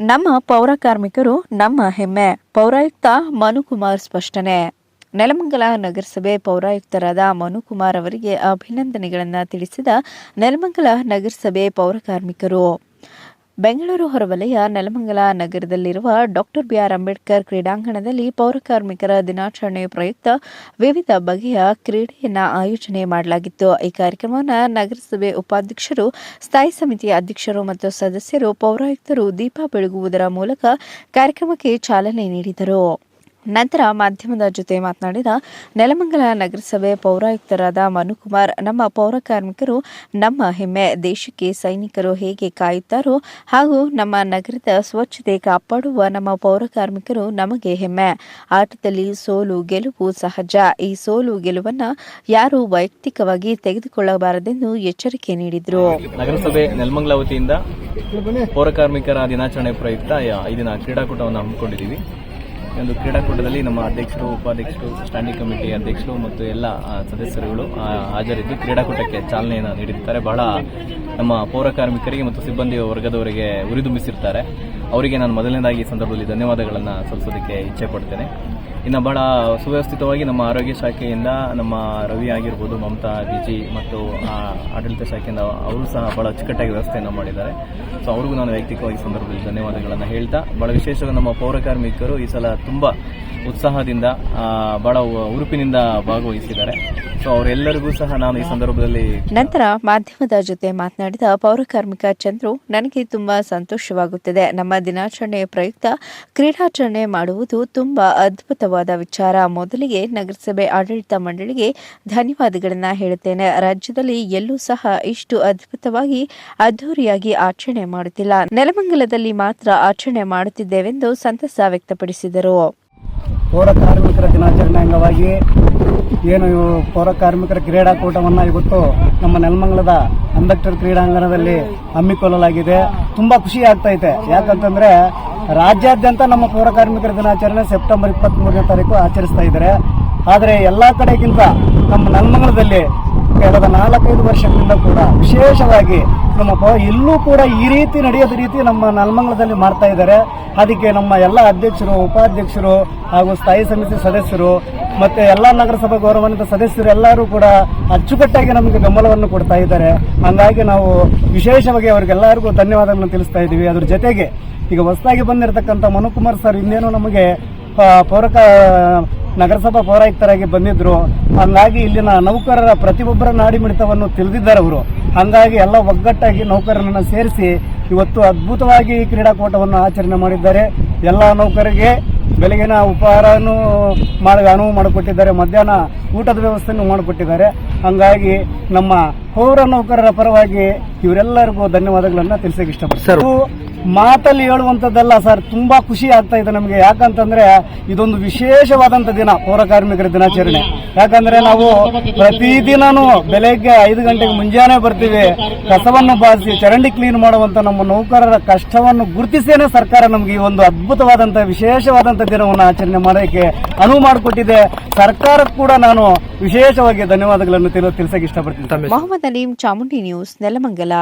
ನಮ್ಮ ಪೌರ ಕಾರ್ಮಿಕರು ನಮ್ಮ ಹೆಮ್ಮೆ. ಪೌರಾಯುಕ್ತ ಮನುಕುಮಾರ್ ಸ್ಪಷ್ಟನೆ. ನೆಲಮಂಗಲ ನಗರಸಭೆ ಪೌರಾಯುಕ್ತರಾದ ಮನುಕುಮಾರ್ ಅವರಿಗೆ ಅಭಿನಂದನೆಗಳನ್ನು ತಿಳಿಸಿದ ನೆಲಮಂಗಲ ನಗರಸಭೆ ಪೌರ ಕಾರ್ಮಿಕರು. ಬೆಂಗಳೂರು ಹೊರವಲಯ ನೆಲಮಂಗಲ ನಗರದಲ್ಲಿರುವ ಡಾಕ್ಟರ್ ಬಿಆರ್ ಅಂಬೇಡ್ಕರ್ ಕ್ರೀಡಾಂಗಣದಲ್ಲಿ ಪೌರ ಕಾರ್ಮಿಕರ ದಿನಾಚರಣೆ ಪ್ರಯುಕ್ತ ವಿವಿಧ ಬಗೆಯ ಕ್ರೀಡೆಯನ್ನು ಆಯೋಜನೆ ಮಾಡಲಾಗಿತ್ತು. ಈ ಕಾರ್ಯಕ್ರಮವನ್ನು ನಗರಸಭೆ ಉಪಾಧ್ಯಕ್ಷರು, ಸ್ಥಾಯಿ ಸಮಿತಿಯ ಅಧ್ಯಕ್ಷರು ಮತ್ತು ಸದಸ್ಯರು, ಪೌರಾಯುಕ್ತರು ದೀಪ ಬೆಳಗುವುದರ ಮೂಲಕ ಕಾರ್ಯಕ್ರಮಕ್ಕೆ ಚಾಲನೆ ನೀಡಿದರು. ನಂತರ ಮಾಧ್ಯಮದ ಜೊತೆ ಮಾತನಾಡಿದ ನೆಲಮಂಗಲ ನಗರಸಭೆ ಪೌರಾಯುಕ್ತರಾದ ಮನುಕುಮಾರ್, ನಮ್ಮ ಪೌರ ಕಾರ್ಮಿಕರು ನಮ್ಮ ಹೆಮ್ಮೆ. ದೇಶಕ್ಕೆ ಸೈನಿಕರು ಹೇಗೆ ಕಾಯುತ್ತಾರೋ ಹಾಗೂ ನಮ್ಮ ನಗರದ ಸ್ವಚ್ಛತೆ ಕಾಪಾಡುವ ನಮ್ಮ ಪೌರ ಕಾರ್ಮಿಕರು ನಮಗೆ ಹೆಮ್ಮೆ. ಆಟದಲ್ಲಿ ಸೋಲು ಗೆಲುವು ಸಹಜ. ಈ ಸೋಲು ಗೆಲುವನ್ನ ಯಾರು ವೈಯಕ್ತಿಕವಾಗಿ ತೆಗೆದುಕೊಳ್ಳಬಾರದೆಂದು ಎಚ್ಚರಿಕೆ ನೀಡಿದರು. ನಗರಸಭೆ ನೆಲಮಂಗಲ ವತಿಯಿಂದ ಪೌರ ಕಾರ್ಮಿಕರ ದಿನಾಚರಣೆ ಪ್ರಯುಕ್ತ ಈ ದಿನ ಕ್ರೀಡಾಕೂಟವನ್ನು ಹಮ್ಮಿಕೊಂಡಿದ್ದೀವಿ. ಒಂದು ಕ್ರೀಡಾಕೂಟದಲ್ಲಿ ನಮ್ಮ ಅಧ್ಯಕ್ಷರು, ಉಪಾಧ್ಯಕ್ಷರು ಸ್ಟ್ಯಾಂಡಿಂಗ್ ಕಮಿಟಿ ಅಧ್ಯಕ್ಷರು ಮತ್ತು ಎಲ್ಲ ಸದಸ್ಯರುಗಳು ಹಾಜರಿದ್ದು ಕ್ರೀಡಾಕೂಟಕ್ಕೆ ಚಾಲನೆಯನ್ನು ನೀಡಿರ್ತಾರೆ ಬಹಳ ನಮ್ಮ ಪೌರ ಕಾರ್ಮಿಕರಿಗೆ ಮತ್ತು ಸಿಬ್ಬಂದಿ ವರ್ಗದವರಿಗೆ ಉರಿದುಂಬಿಸಿರ್ತಾರೆ ಅವರಿಗೆ ನಾನು ಮೊದಲನೇದಾಗಿ ಈ ಸಂದರ್ಭದಲ್ಲಿ ಧನ್ಯವಾದಗಳನ್ನು ಸಲ್ಲಿಸೋದಕ್ಕೆ ಇಚ್ಛೆ ಪಡ್ತೇನೆ. ಇನ್ನು ಬಹಳ ಸುವ್ಯವಸ್ಥಿತವಾಗಿ ನಮ್ಮ ಆರೋಗ್ಯ ಶಾಖೆಯಿಂದ ನಮ್ಮ ರವಿ ಆಗಿರ್ಬೋದು ಮಮತಾ, ಬಿಜಿ ಮತ್ತು ಆಡಳಿತ ಶಾಖೆಯಿಂದ ಅವರು ಸಹ ಬಹಳ ಅಚ್ಚುಕಟ್ಟಾಗಿ ವ್ಯವಸ್ಥೆಯನ್ನು ಮಾಡಿದ್ದಾರೆ. ಸೊ ಅವ್ರಿಗೂ ನಾನು ವೈಯಕ್ತಿಕವಾಗಿ ಸಂದರ್ಭದಲ್ಲಿ ಧನ್ಯವಾದಗಳನ್ನು ಹೇಳ್ತಾ, ಬಹಳ ವಿಶೇಷವಾಗಿ ನಮ್ಮ ಪೌರ ಕಾರ್ಮಿಕರು ಈ ಸಲ ತುಂಬ ಉತ್ಸಾಹದಿಂದ ಬಹಳ ಉರುಪಿನಿಂದ ಭಾಗವಹಿಸಿದ್ದಾರೆ. ಸೊ ಅವರೆಲ್ಲರಿಗೂ ಸಹ ನಾನು ಈ ಸಂದರ್ಭದಲ್ಲಿ ನಂತರ ಮಾಧ್ಯಮದ ಜೊತೆ ಮಾತನಾಡಿದ ಪೌರ ಕಾರ್ಮಿಕ ಚಂದ್ರು ನನಗೆ ತುಂಬಾ ಸಂತೋಷವಾಗುತ್ತದೆ. ನಮ್ಮ ದಿನಾಚರಣೆ ಪ್ರಯುಕ್ತ ಕ್ರೀಡಾಚರಣೆ ಮಾಡುವುದು ತುಂಬಾ ಅದ್ಭುತವಾದ ವಿಚಾರ. ಮೊದಲಿಗೆ ನಗರಸಭೆ ಆಡಳಿತ ಮಂಡಳಿಗೆ ಧನ್ಯವಾದಗಳನ್ನ ಹೇಳುತ್ತೇನೆ. ರಾಜ್ಯದಲ್ಲಿ ಎಲ್ಲೂ ಸಹ ಇಷ್ಟು ಅದ್ಭುತವಾಗಿ ಅದ್ಧೂರಿಯಾಗಿ ಆಚರಣೆ ಮಾಡುತ್ತಿಲ್ಲ. ನೆಲಮಂಗಲದಲ್ಲಿ ಮಾತ್ರ ಆಚರಣೆ ಮಾಡುತ್ತಿದ್ದೇವೆಂದು ಸಂತಸ ವ್ಯಕ್ತಪಡಿಸಿದರು. ಪೌರ ಕಾರ್ಮಿಕರ ದಿನಾಚರಣೆ ಅಂಗವಾಗಿ ಏನು ಪೌರ ಕಾರ್ಮಿಕರ ಕ್ರೀಡಾಕೂಟವನ್ನು ಇವತ್ತು ನಮ್ಮ ನೆಲಮಂಗಲದ ಅಂಬೇಡ್ಕರ್ ಕ್ರೀಡಾಂಗಣದಲ್ಲಿ ಹಮ್ಮಿಕೊಳ್ಳಲಾಗಿದೆ. ತುಂಬ ಖುಷಿ ಆಗ್ತೈತೆ ಯಾಕಂತಂದ್ರೆ ರಾಜ್ಯಾದ್ಯಂತ ನಮ್ಮ ಪೌರ ಕಾರ್ಮಿಕರ ದಿನಾಚರಣೆ ಸೆಪ್ಟೆಂಬರ್ ಇಪ್ಪತ್ತ್ ಮೂರನೇ ತಾರೀಕು ಆಚರಿಸ್ತಾ ಇದ್ದಾರೆ. ಆದರೆ ಎಲ್ಲ ಕಡೆಗಿಂತ ನಮ್ಮ ನೆಲಮಂಗಲದಲ್ಲಿ ಕಳೆದ ನಾಲ್ಕೈದು ವರ್ಷಗಳಿಂದ ಕೂಡ ವಿಶೇಷವಾಗಿ ನಮ್ಮ ಇಲ್ಲೂ ಕೂಡ ಈ ರೀತಿ ನಡೆಯೋದ ರೀತಿ ನಮ್ಮ ನಲ್ಮಂಗಲದಲ್ಲಿ ಮಾಡ್ತಾ ಇದ್ದಾರೆ. ಅದಕ್ಕೆ ನಮ್ಮ ಎಲ್ಲ ಅಧ್ಯಕ್ಷರು ಉಪಾಧ್ಯಕ್ಷರು ಹಾಗೂ ಸ್ಥಾಯಿ ಸಮಿತಿ ಸದಸ್ಯರು ಮತ್ತು ಎಲ್ಲ ನಗರಸಭಾ ಗೌರವಾನ್ವಿತ ಸದಸ್ಯರು ಎಲ್ಲರೂ ಕೂಡ ಅಚ್ಚುಕಟ್ಟಾಗಿ ನಮಗೆ ಬೆಂಬಲವನ್ನು ಕೊಡ್ತಾ ಇದ್ದಾರೆ. ಹಂಗಾಗಿ ನಾವು ವಿಶೇಷವಾಗಿ ಅವರಿಗೆಲ್ಲರಿಗೂ ಧನ್ಯವಾದಗಳನ್ನು ತಿಳಿಸ್ತಾ ಇದ್ದೀವಿ. ಅದ್ರ ಜೊತೆಗೆ ಈಗ ಹೊಸದಾಗಿ ಬಂದಿರತಕ್ಕಂಥ ಮನುಕುಮಾರ್ ಸರ್ ಇನ್ನೇನು ನಮಗೆ ಆ, ಪೌರ ಕಾ- ನಗರಸಭಾ ಪೌರಾಯುಕ್ತರಾಗಿ ಬಂದಿದ್ರು. ಹಂಗಾಗಿ ಇಲ್ಲಿನ ನೌಕರರ ಪ್ರತಿಯೊಬ್ಬರ ನಾಡಿ ಮಿಡಿತವನ್ನು ತಿಳಿದಿದ್ದಾರೆ ಅವರು. ಹಂಗಾಗಿ ಎಲ್ಲ ಒಗ್ಗಟ್ಟಾಗಿ ನೌಕರರನ್ನು ಸೇರಿಸಿ ಇವತ್ತು ಅದ್ಭುತವಾಗಿ ಈ ಕ್ರೀಡಾಕೂಟವನ್ನು ಆಚರಣೆ ಮಾಡಿದ್ದಾರೆ. ಎಲ್ಲ ನೌಕರಿಗೆ ಬೆಳಗಿನ ಉಪಹಾರನೂ ಮಾಡಿ ಅನುವು ಮಾಡಿಕೊಟ್ಟಿದ್ದಾರೆ, ಮಧ್ಯಾಹ್ನ ಊಟದ ವ್ಯವಸ್ಥೆಯನ್ನು ಮಾಡಿಕೊಟ್ಟಿದ್ದಾರೆ. ಹಂಗಾಗಿ ನಮ್ಮ ಪೌರ ನೌಕರರ ಪರವಾಗಿ ಇವರೆಲ್ಲರಿಗೂ ಧನ್ಯವಾದಗಳನ್ನ ತಿಳಿಸಕ್ಕೆ ಇಷ್ಟಪಡ್ತಾರೆ ಮಾತಲ್ಲಿ ಹೇಳುವಂಥದ್ದಲ್ಲ ಸರ್ ತುಂಬಾ ಖುಷಿ ಆಗ್ತಾ ಇದೆ ನಮಗೆ. ಯಾಕಂತಂದ್ರೆ ಇದೊಂದು ವಿಶೇಷವಾದಂತ ದಿನ ಪೌರ ಕಾರ್ಮಿಕರ ದಿನಾಚರಣೆ. ಯಾಕಂದ್ರೆ ನಾವು ಪ್ರತಿದಿನನೂ ಬೆಳಗ್ಗೆ ಐದು ಗಂಟೆಗೆ ಮುಂಜಾನೆ ಬರ್ತೀವಿ. ಕಸವನ್ನು ಬಾಸಿ ಚರಂಡಿ ಕ್ಲೀನ್ ಮಾಡುವಂತ ನಮ್ಮ ನೌಕರರ ಕಷ್ಟವನ್ನು ಗುರುತಿಸೇನೆ ಸರ್ಕಾರ ನಮಗೆ ಈ ಒಂದು ಅದ್ಭುತವಾದಂತ ವಿಶೇಷವಾದಂತ ದಿನವನ್ನು ಆಚರಣೆ ಮಾಡೋಕೆ ಅನುವು ಮಾಡಿಕೊಟ್ಟಿದೆ. ಸರ್ಕಾರಕ್ಕೂ ಕೂಡ ನಾನು ವಿಶೇಷವಾಗಿ ಧನ್ಯವಾದಗಳನ್ನು ತಿಳ- ತಿಳಿಸಕ್ಕೆ ಇಷ್ಟಪಡ್ತೀನಿ. ಅಲೀಂ ಚಾಮುಂಡಿ ನ್ಯೂಸ್ ನೆಲಮಂಗಲ